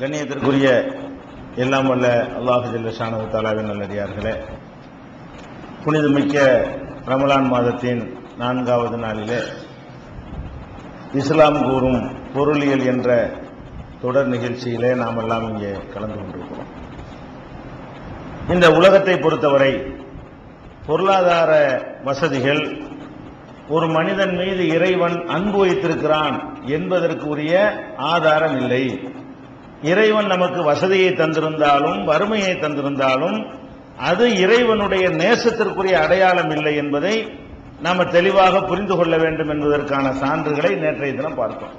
கண்ணியத்திற்குரிய எல்லாம் வல்ல அல்லாஹு ஜல்லஷானு தாலாவின் நல்லடியார்களே புனிதமிக்க ரமலான் மாதத்தின் நான்காவது நாளிலே இஸ்லாம் கூறும் பொருளியல் என்ற தொடர் நிகழ்ச்சியிலே நாம் எல்லாம் இங்கே கலந்து கொண்டிருக்கிறோம். இந்த உலகத்தை பொறுத்தவரை பொருளாதார வசதிகள் ஒரு மனிதன் மீது இறைவன் அன்பு வைத்திருக்கிறான் என்பதற்குரிய ஆதாரம் இல்லை. இறைவன் நமக்கு வசதியை தந்திருந்தாலும் வறுமையை தந்திருந்தாலும் அது இறைவனுடைய நேசத்திற்குரிய அடையாளம் இல்லை என்பதை நாம தெளிவாக புரிந்து கொள்ள வேண்டும் என்பதற்கான சான்றுகளை நேற்றைய தினம் பார்த்தோம்.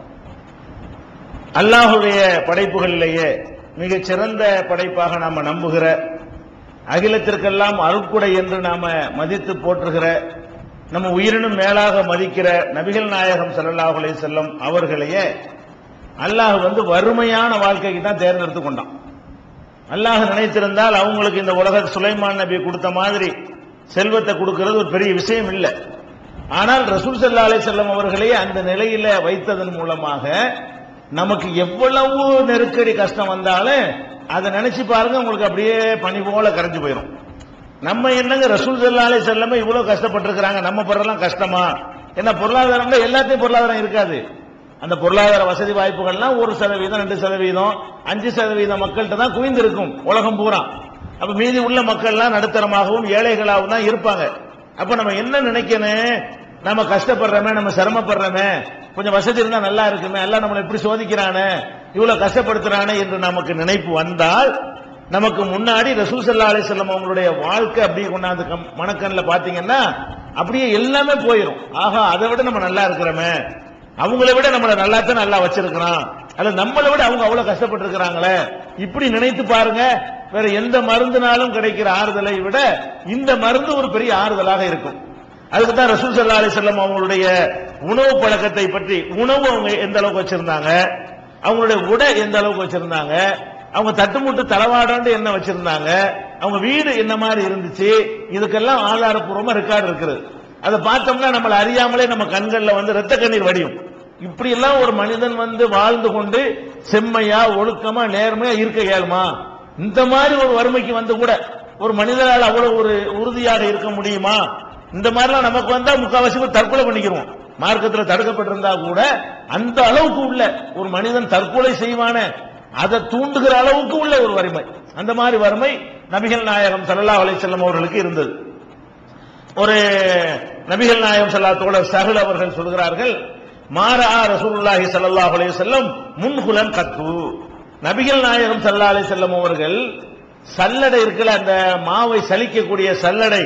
அல்லாஹுடைய படைப்புகளிலேயே மிகச் சிறந்த படைப்பாக நாம நம்புகிற அகிலத்திற்கெல்லாம் அருட்குடை என்று நாம மதித்து போற்றுகிற நம்ம உயிரினும் மேலாக மதிக்கிற நபிகள் நாயகம் ஸல்லல்லாஹு செல்லும் அவர்களையே அல்லாஹ் வந்து வறுமையான வாழ்க்கைக்கு தான் தேர்ந்தெடுத்து கொண்டான். அல்லாஹ் நினைத்திருந்தால் அவங்களுக்கு இந்த உலக சுலைமான் நபி கொடுத்த மாதிரி செல்வத்தை கொடுக்கிறது ஒரு பெரிய விஷயம் இல்லை. ஆனால் ரசூல் சல்லா அலை செல்லம் அவர்களே அந்த நிலையில வைத்ததன் மூலமாக நமக்கு எவ்வளவு நெருக்கடி கஷ்டம் வந்தாலும் அதை நினைச்சு பாருங்க உங்களுக்கு அப்படியே பனி போல கரைஞ்சு போயிடும் நம்ம என்னங்க ரசூல் சல்லா அலை செல்லமே இவ்வளவு கஷ்டப்பட்டிருக்கிறாங்க நம்ம படுறலாம் கஷ்டமா? என்ன பொருளாதாரம்ல எல்லாத்தையும் பொருளாதாரம் இருக்காது. அந்த பொருளாதார வசதி வாய்ப்புகள்லாம் ஒரு சதவீதம் ரெண்டு சதவீதம் அஞ்சு சதவீதம் மக்கள்கிட்ட தான் குவிந்திருக்கும் உலகம் பூரா. அப்ப மீதி உள்ள மக்கள்லாம் நடுத்தரமாகவும் ஏழைகளாகவும் தான் இருப்பாங்க. அப்ப நம்ம என்ன நினைக்கணும்? நம்ம கஷ்டப்படுறோமே நம்ம சிரமப்படுறோமே கொஞ்சம் வசதி இருந்தா நல்லா இருக்குமே எல்லாம் நம்மளை எப்படி சோதிக்கிறானே இவ்வளவு கஷ்டப்படுத்துறானே என்று நமக்கு நினைப்பு வந்தால் நமக்கு முன்னாடி ரசூல் சல்லா அலிசல்லம் அவங்களுடைய வாழ்க்கை அப்படியே கொண்டாந்து கம்- மனக்கண்ணில் பாத்தீங்கன்னா அப்படியே எல்லாமே போயிடும் ஆகா அதை விட நம்ம நல்லா இருக்கிறோமே. அவங்கள விட நம்மள நல்லாத்தான் நல்லா வச்சிருக்கிறான். அல்ல நம்மளை விட அவங்க அவ்வளவு கஷ்டப்பட்டு இருக்கிறாங்களே இப்படி நினைத்து பாருங்க வேற எந்த மருந்துனாலும் கிடைக்கிற ஆறுதலை விட இந்த மருந்து ஒரு பெரிய ஆறுதலாக இருக்கும். அதுக்கு தான் ரசூல் சல்லா அலிசல்லம் அவங்களுடைய உணவு பழக்கத்தை பற்றி உணவு அவங்க எந்த அளவுக்கு வச்சிருந்தாங்க அவங்களுடைய உடை எந்த அளவுக்கு வச்சிருந்தாங்க அவங்க தட்டுமுட்டு தளவாடாண்டு என்ன வச்சிருந்தாங்க அவங்க வீடு என்ன மாதிரி இருந்துச்சு இதுக்கெல்லாம் ஆதாரப்பூர்வமா ரெக்கார்டு இருக்குது. அதை பார்த்தோம்னா நம்மளை அறியாமலே நம்ம கண்கள்ல வந்து ரத்த கண்ணீர் வடியும். இப்படி எல்லாம் ஒரு மனிதன் வந்து வாழ்ந்து கொண்டு செம்மையா ஒழுக்கமா நேர்மையா இருக்க இயலுமா? இந்த மாதிரி ஒரு வறுமைக்கு வந்து கூட ஒரு மனிதனால் அவ்வளவு ஒரு உறுதியாக இருக்க முடியுமா? இந்த மாதிரிலாம் நமக்கு வந்தா முக்காவாசி தற்கொலை பண்ணிக்கிறோம் மார்க்கத்தில் தடுக்கப்பட்டிருந்தா கூட அந்த அளவுக்கு உள்ள ஒரு மனிதன் தற்கொலை செய்வானே அதை தூண்டுகிற அளவுக்கு உள்ள ஒரு வறுமை. அந்த மாதிரி வறுமை நபிகள் நாயகம் சல்லா அலைஹி அவர்களுக்கு இருந்தது. ஒரு நபிகள் நாயகம் சல்லா தோழர் சஹல் அவர்கள் சொல்கிறார்கள் மாறா ரசூலுல்லாஹி சல்லாஹ் அலைஹி செல்லம் முன்குலன் கத்து நபிகள் நாயகம் சல்லா அலி செல்லம் அவர்கள் சல்லடை இருக்கிற அந்த மாவை சலிக்கக்கூடிய சல்லடை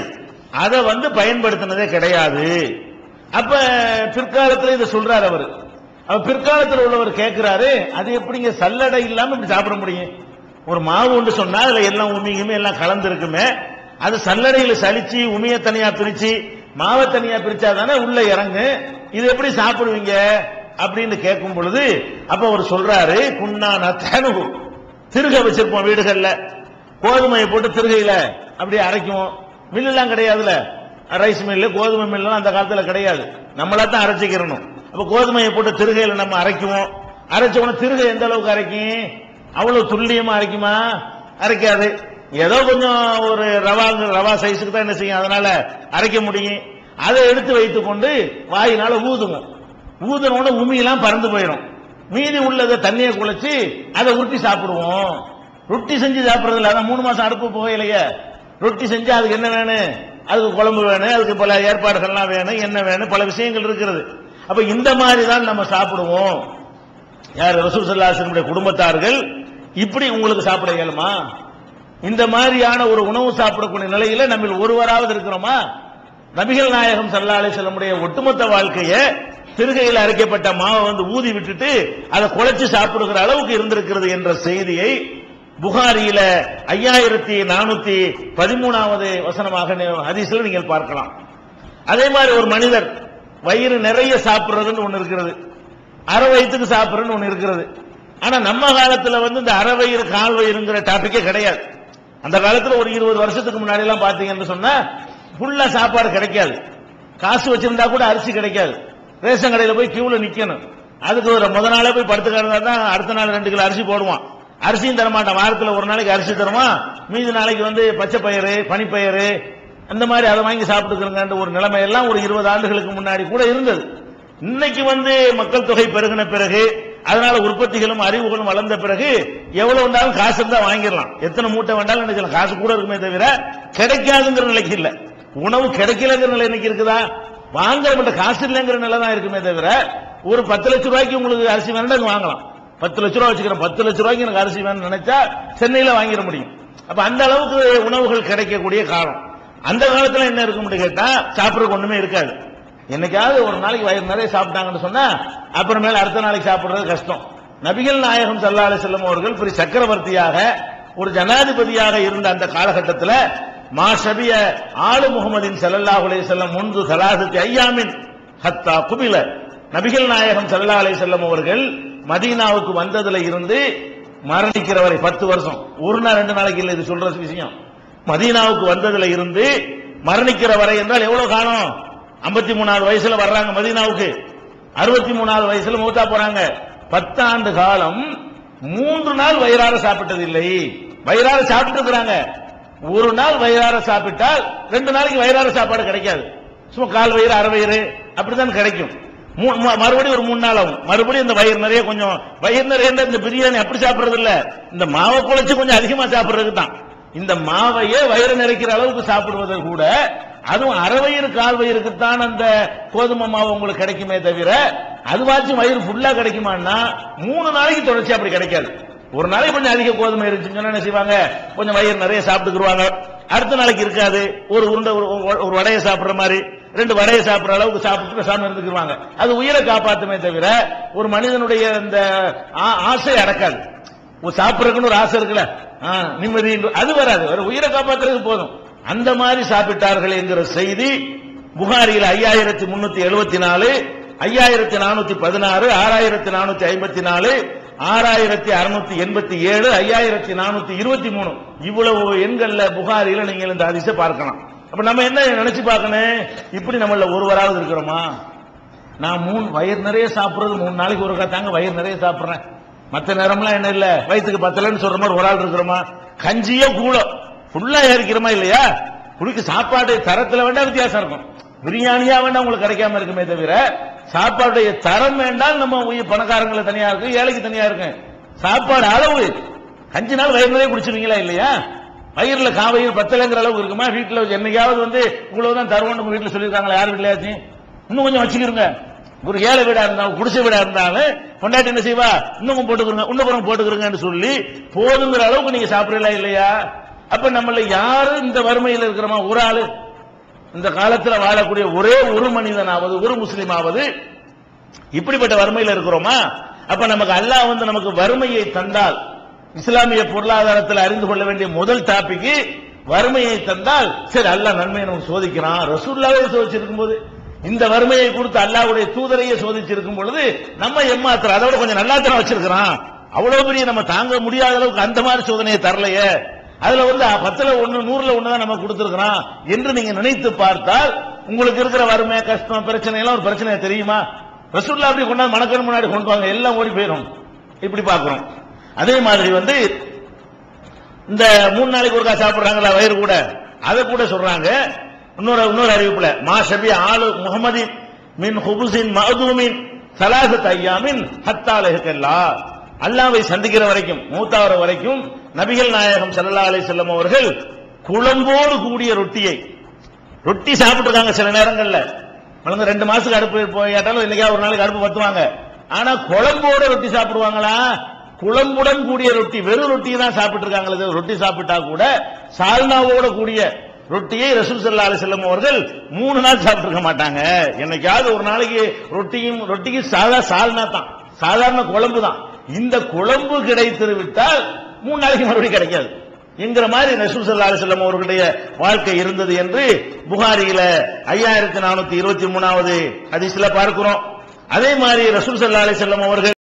அதை வந்து பயன்படுத்தினதே கிடையாது. அப்ப பிற்காலத்தில் இதை சொல்றாரு அவர். அவர் பிற்காலத்தில் உள்ளவர் கேட்கிறாரு அது எப்படிங்க சல்லடை இல்லாம இப்படி சாப்பிட முடியும்? ஒரு மாவு ஒன்று சொன்னா அதுல எல்லாம் உமியுமே எல்லாம் கலந்து இருக்குமே அது சல்லடையில சலிச்சு உமிய தனியா பிரிச்சு மாவை தனியா பிரிச்சா தானே உள்ள இறங்கு. இது எப்படி சாப்பிடுவீங்க? அப்படின்னு கேட்கும் பொழுது அப்ப அவர் சொல்றாரு குன்னா நத்தனு. திருக வச்சிருப்போம் வீடுகள்ல. கோதுமையை போட்டு திருகையில அப்படியே அரைக்கும் மில்லெல்லாம் கிடையாதுல. ரைஸ் மில்லு கோதுமை மில்லாம் அந்த காலத்துல கிடையாது. நம்மளா தான் அரைச்சிக்கிறணும். அப்ப கோதுமையை போட்டு திருகையில நம்ம அரைக்குவோம். அரைச்ச உடனே திருகை எந்த அளவுக்கு அரைக்கும்? அவ்வளவு துல்லியமா அரைக்குமா? அரைக்காது. ஏதோ கொஞ்சம் ஒரு ரவா ரவா சைஸுக்கு தான் என்ன செய்யும்? அதனால அரைக்க முடியும். அதை எடுத்து வைத்துக் கொண்டு வாயினால ஊதுங்க ஊதுனோட உமியெல்லாம் பறந்து போயிடும். மீதி உள்ளதை தண்ணியை குளிச்சு அதை உருட்டி சாப்பிடுவோம். ரொட்டி செஞ்சு சாப்பிட்றது இல்லை அதான் மூணு மாசம் அடுப்பு புகையிலையே ரொட்டி செஞ்சு அதுக்கு என்ன வேணும்? அதுக்கு குழம்பு வேணும் அதுக்கு பல ஏற்பாடுகள்லாம் வேணும் என்ன வேணும்? பல விஷயங்கள் இருக்கிறது அப்ப இந்த மாதிரி தான் நம்ம சாப்பிடுவோம். யார்? ரசூல் சல்லாசனுடைய குடும்பத்தார்கள் இப்படி உங்களுக்கு சாப்பிட இயலுமா? இந்த மாதிரியான ஒரு உணவு சாப்பிடக்கூடிய நிலையில நம்ம ஒருவராவது இருக்கிறோமா? நபிகள் நாயகம் சல்லாலை செல்லமுடைய ஒட்டுமொத்த வாழ்க்கையை திருகையில் அரைக்கப்பட்ட மாவை வந்து ஊதி விட்டுட்டு அதை குழைச்சு சாப்பிடுகிற அளவுக்கு இருந்திருக்கிறது என்ற செய்தியை புகாரியில ஐயாயிரத்தி நானூத்தி பதிமூணாவது வசனமாக ஹதீஸ்ல நீங்கள் பார்க்கலாம். அதே மாதிரி ஒரு மனிதர் வயிறு நிறைய சாப்பிடுறதுன்னு ஒண்ணு இருக்கிறது. அரை வயிற்றுக்கு சாப்பிடுறதுன்னு ஒண்ணு இருக்கிறது. ஆனா நம்ம காலத்துல வந்து இந்த அரை வயிறு கால் வயிறுங்கிற டாபிக்கே கிடையாது. அந்த காலத்தில் ஒரு இருபது வருஷத்துக்கு முன்னாடி எல்லாம் பாத்தீங்கன்னு சொன்னா ஃபுல்லா சாப்பாடு கிடைக்காது. காசு வச்சிருந்தா கூட அரிசி கிடைக்காது. ரேஷன் கடையில போய் கியூல நிக்கணும். அதுக்கு ஒரு முத நாளே போய் படுத்து கிடந்தா தான் அடுத்த நாள் ரெண்டு கிலோ அரிசி போடுவான். அரிசியும் தரமாட்டான். வாரத்தில் வாரத்துல ஒரு நாளைக்கு அரிசி தருவான். மீதி நாளைக்கு வந்து பச்சை பயிறு பனிப்பயிறு அந்த மாதிரி அதை வாங்கி சாப்பிட்டுக்கிறங்க ஒரு நிலைமை எல்லாம் ஒரு இருபது ஆண்டுகளுக்கு முன்னாடி கூட இருந்தது. இன்னைக்கு வந்து மக்கள் தொகை பெருகின பிறகு அதனால உற்பத்திகளும் அறிவுகளும் வளர்ந்த பிறகு எவ்வளவு வந்தாலும் காசு இருந்தா வாங்கிடலாம். எத்தனை மூட்டை வேண்டாலும் நினைக்கலாம். காசு கூட இருக்குமே தவிர கிடைக்காதுங்கிற நிலைக்கு இல்ல. உணவு கிடைக்கலங்கிற நிலை இன்னைக்கு இருக்குதா? வாங்குற காசு இல்லைங்கிற நிலை தான் இருக்குமே தவிர ஒரு பத்து லட்ச ரூபாய்க்கு உங்களுக்கு அரிசி வேணும் வாங்கலாம். பத்து லட்ச ரூபாய் வச்சுக்கிறேன். பத்து லட்ச ரூபாய்க்கு எனக்கு அரிசி வேணும்னு நினைச்சா சென்னையில வாங்கிட முடியும். அப்ப அந்த அளவுக்கு உணவுகள் கிடைக்கக்கூடிய காலம். அந்த காலத்துல என்ன இருக்கும்னு கேட்டா சாப்பிடறதுக்கு ஒண்ணுமே இருக்காது. என்னைக்காவது ஒரு நாளைக்கு வயிறு நிறைய சாப்பிட்டாங்கன்னு சொன்னா அப்புறமேல அடுத்த நாளைக்கு சாப்பிடுறது கஷ்டம். நபிகள் நாயகம் சல்லா செல்லம் அவர்கள் பெரிய சக்கரவர்த்தியாக ஒரு ஜனாதிபதியாக இருந்த அந்த காலகட்டத்தில் மாஷபிய ஆளு முகமதின் ஸல்லல்லாஹு அலைஹி செல்லம் முன்பு சலாசத்தி ஐயாமின் ஹத்தா குபில. நபிகள் நாயகம் சல்லா அலைஹி செல்லம் அவர்கள் மதீனாவுக்கு வந்ததுல இருந்து மரணிக்கிற வரை பத்து வருஷம். ஒரு நாள் ரெண்டு நாளைக்கு இல்லை இது சொல்ற விஷயம். மதீனாவுக்கு வந்ததுல இருந்து மரணிக்கிற வரை என்றால் எவ்வளவு காலம்? ஐம்பத்தி மூணாவது வயசுல வர்றாங்க மதீனாவுக்கு. அறுபத்தி மூணாவது வயசுல மூத்தா போறாங்க. பத்தாண்டு காலம் மூன்று நாள் வயிறார சாப்பிட்டது இல்லை வயிறார சாப்பிட்டு இருக்கிறாங்க. ஒரு நாள் வயிறார சாப்பிட்டால் ரெண்டு நாளைக்கு வயிறார சாப்பாடு கிடைக்காது. சும்மா கால் வயிறு அரை வயிறு அப்படித்தான் கிடைக்கும். மறுபடியும் ஒரு மூணு நாள் ஆகும். மறுபடியும் இந்த வயிறு நிறைய கொஞ்சம் வயிறு நிறைய இந்த பிரியாணி அப்படி சாப்பிடுறது இல்ல இந்த மாவை குழைச்சு கொஞ்சம் அதிகமா சாப்பிடுறதுக்கு தான். இந்த மாவையே வயிறு நிறைக்கிற அளவுக்கு சாப்பிடுவது கூட அதுவும் அரை வயிறு கால் வயிறுக்குத்தான் அந்த கோதுமை மாவு உங்களுக்கு கிடைக்குமே தவிர அதுவாச்சும் வயிறு ஃபுல்லா கிடைக்குமான்னா மூணு நாளைக்கு தொடர்ச்சி அப்படி கிடைக்காது. ஒரு நாளைக்கு கொஞ்சம் அதிக கோதுமை இருந்துச்சுன்னு சொன்னா என்ன செய்வாங்க? கொஞ்சம் வயிறு நிறைய சாப்பிட்டுக்குருவாங்க. அடுத்த நாளைக்கு இருக்காது. ஒரு உருண்டை ஒரு- ஒரு- வடையை சாப்பிடுற மாதிரி ரெண்டு வடையை சாப்பிடுற அளவுக்கு சாப்பிட்டு பேசாம இருந்துக்குருவாங்க அது உயிரை காப்பாத்துமே தவிர ஒரு மனிதனுடைய அந்த ஆ- ஆசை அடக்காது. சாப்பிடுறதுக்குன்னு ஒரு ஆசை இருக்குல்ல? நிம்மதி அது வராது. ஒரு உயிரை காப்பாத்துறதுக்கு போதும். அந்த மாதிரி சாப்பிட்டார்கள் என்கிற செய்தி புகாரியில் ஐயாயிரத்தி முன்னூத்தி எழுபத்தி நாலு ஐயாயிரத்தி நானூத்தி பதினாறு ஆறாயிரத்தி நானூத்தி ஐம்பத்தி நாலு ஆறாயிரத்தி அறுநூத்தி எண்பத்தி ஏழு ஐயாயிரத்தி நானூத்தி இருபத்தி மூணு. இவ்வளவு எண்கள்ல புகாரில நீங்கள் இந்த அதிச பார்க்கலாம். அப்ப நம்ம என்ன நினைச்சு பார்க்கணும்? இப்படி நம்மள ஒருவராவது இருக்கிறோமா? நான் மூணு வயிறு நிறைய சாப்பிடுறது மூணு நாளைக்கு ஒரு தாங்க வயிறு நிறைய சாப்பிடுறேன். மற்ற நேரம்லாம் என்ன இல்ல? வயிற்றுக்கு பத்தலன்னு சொல்ற மாதிரி ஒரு ஆள் இருக்கிறோமா? கஞ்சியோ கூழோ. ஃபுல்லா ஏறிக்கிறோமா இல்லையா? குடிக்க சாப்பாடு தரத்துல வேண்டாம் வித்தியாசம் இருக்கும். பிரியாணியா வேண்டாம் உங்களுக்கு கிடைக்காம இருக்குமே தவிர சாப்பாடுடைய தரம் வேண்டாம் நம்ம உயிர் பணக்காரங்களை தனியா இருக்கும் ஏழைக்கு தனியா இருக்கும். சாப்பாடு அளவு. அஞ்சு நாள் வயிறு நிறைய குடிச்சிருவீங்களா இல்லையா? வயிறுல காவையில் பத்தலைங்கிற அளவுக்கு இருக்குமா? வீட்டுல என்னைக்காவது வந்து இவ்வளவுதான் தருவோம் உங்க வீட்டுல சொல்லியிருக்காங்களா? யார் வீட்லயாச்சும் இன்னும் கொஞ்சம் வச்சுக்கிருங்க. ஒரு ஏழை வீடா இருந்தாலும் குடிசை வீடா இருந்தாலும் பொண்டாட்டி என்ன செய்வா? இன்னும் போட்டுக்கிறங்க இன்னும் போட்டுக்கிறங்கன்னு சொல்லி போதுங்கிற அளவுக்கு நீங்க சாப்பிடல இல்லையா? அப்ப நம்மள யாரு இந்த வறுமையில் இருக்கிறோமா? ஒரு ஆளு. இந்த காலத்தில் வாழக்கூடிய ஒரே ஒரு மனிதனாவது ஒரு முஸ்லிமாவது இப்படிப்பட்ட வறுமையில் இருக்கிறோமா? அப்ப நமக்கு அல்லாஹ் வந்து நமக்கு வறுமையை தந்தால் இஸ்லாமிய பொருளாதாரத்தில் அறிந்து கொள்ள வேண்டிய முதல் டாபிக் வறுமையை தந்தால் சரி அல்லாஹ் நன்மையை நமக்கு சோதிக்கிறான். ரசூல்லாவே சோதிச்சிருக்கும் போது இந்த வறுமையை கொடுத்து அல்லாவுடைய தூதரையே சோதிச்சிருக்கும் பொழுது நம்ம ஏமாத்துற அதோட கொஞ்சம் நல்லா தானே வச்சிருக்கிறான். அவ்வளவு பெரிய நம்ம தாங்க முடியாத அளவுக்கு அந்த மாதிரி சோதனையை தரலையே. அதுல வந்து பத்துல ஒண்ணு நூறுல ஒண்ணுதான் நம்ம கொடுத்திருக்கிறோம் என்று நீங்க நினைத்து பார்த்தால் உங்களுக்கு இருக்கிற வறுமை கஷ்டம் பிரச்சனை எல்லாம் ஒரு பிரச்சனை தெரியுமா? ரசூல்லா அப்படி கொண்டாந்து மணக்கன் முன்னாடி கொண்டு வாங்க எல்லாம் ஓடி போயிடும். இப்படி பாக்குறோம் அதே மாதிரி வந்து இந்த மூணு நாளைக்கு ஒருக்கா சாப்பிடுறாங்களா வயிறு கூட? அதை கூட சொல்றாங்க. இன்னொரு இன்னொரு அறிவிப்புல மா ஷபி ஆளு முகமதி மின் ஹுபுசின் மஹதூமின் சலாசத் ஐயாமின் ஹத்தாலகல்லா அல்லாவை சந்திக்கிற வரைக்கும் மூத்தாவர வரைக்கும் நபிகள் நாயகம் சல்லா அலி செல்லம் அவர்கள் குழம்போடு கூடிய ரொட்டியை ரொட்டி சாப்பிட்டுருக்காங்க சில நேரங்கள்ல. வளர்ந்து ரெண்டு மாசத்துக்கு அடுப்பு போயாட்டாலும் இன்னைக்கா ஒரு நாளைக்கு அடுப்பு பத்துவாங்க. ஆனா குழம்போட ரொட்டி சாப்பிடுவாங்களா? குழம்புடன் கூடிய ரொட்டி வெறும் ரொட்டி தான் சாப்பிட்டு இருக்காங்களே ரொட்டி சாப்பிட்டா கூட சால்னாவோட கூடிய ரொட்டியை ரசூல் சல்லா அலி செல்லம் அவர்கள் மூணு நாள் சாப்பிட்டு மாட்டாங்க. என்னைக்காவது ஒரு நாளைக்கு ரொட்டியும் ரொட்டிக்கு சாதா சால்னா தான். சாதாரண குழம்பு தான். இந்த குழம்பு கிடைத்து விட்டால் மூணு நாளைக்கு மறுபடியும் கிடைக்காது. என்கிற மாதிரி நசூல் சல்லா அலைஹி அவர்களுடைய வாழ்க்கை இருந்தது என்று புகாரியில ஐயாயிரத்தி நானூத்தி இருபத்தி மூணாவது அதிசல பார்க்கிறோம். அதே மாதிரி ரசூல் சல்லா அலைஹி வஸல்லம் அவர்கள்